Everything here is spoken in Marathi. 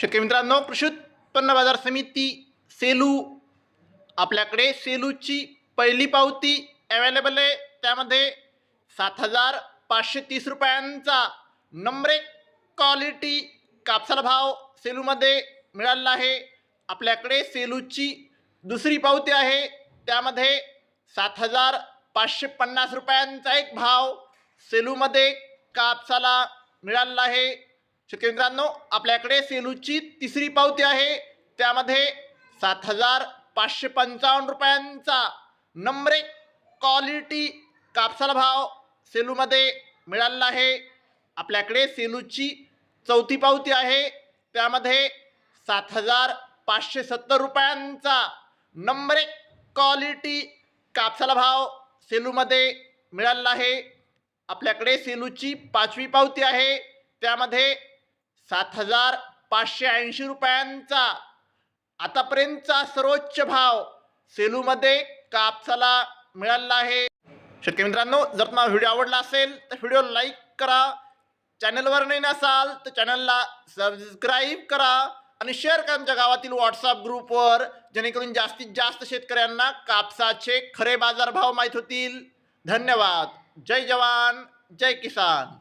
शेतकरी मित्रांनो कृषी उत्पन्न बाजार समिती सेलू. आपल्याकडे सेलूची पहिली पावती अवेलेबल आहे. त्यामध्ये सात हजार पाचशे तीस रुपयांचा नंबरे क्वालिटी कापसाला भाव सेलूमध्ये मिळालेला आहे. आपल्याकडे सेलूची दुसरी पावती आहे. त्यामध्ये सात हजार पाचशे पन्नास रुपयांचा एक भाव सेलूमध्ये कापसाला मिळालेला आहे. शेतकरी मित्रांनो आपल्याकडे सेलूची तिसरी पावती आहे. त्यामध्ये सात हजार पाचशे पंचावन्न रुपयांचा नंबरे क्वालिटी कापसाला भाव सेलूमध्ये मिळालेला आहे. आपल्याकडे सेलूची चौथी पावती आहे. त्यामध्ये सात हजार पाचशे सत्तर रुपयांचा नंबर एक क्वालिटी कापसाला भाव सेलूमध्ये मिळालेला आहे. आपल्याकडे सेलूची पाचवी पावती आहे. त्यामध्ये सात हजार पाचशे ऐंशी रुपयांचा आतापर्यंतचा सर्वोच्च भाव सेलूमध्ये कापसाला मिळालेला आहे. शेतकरी मित्रांनो जर तुम्हाला व्हिडिओ आवडला असेल तर व्हिडिओ लाईक करा. चॅनलवर नाही नसाल तर चॅनलला सबस्क्राईब करा आणि शेअर करा आमच्या गावातील व्हॉट्सअप ग्रुपवर जेणेकरून जास्तीत जास्त शेतकऱ्यांना कापसाचे खरे बाजारभाव माहीत होतील. धन्यवाद. जय जवान जय किसान.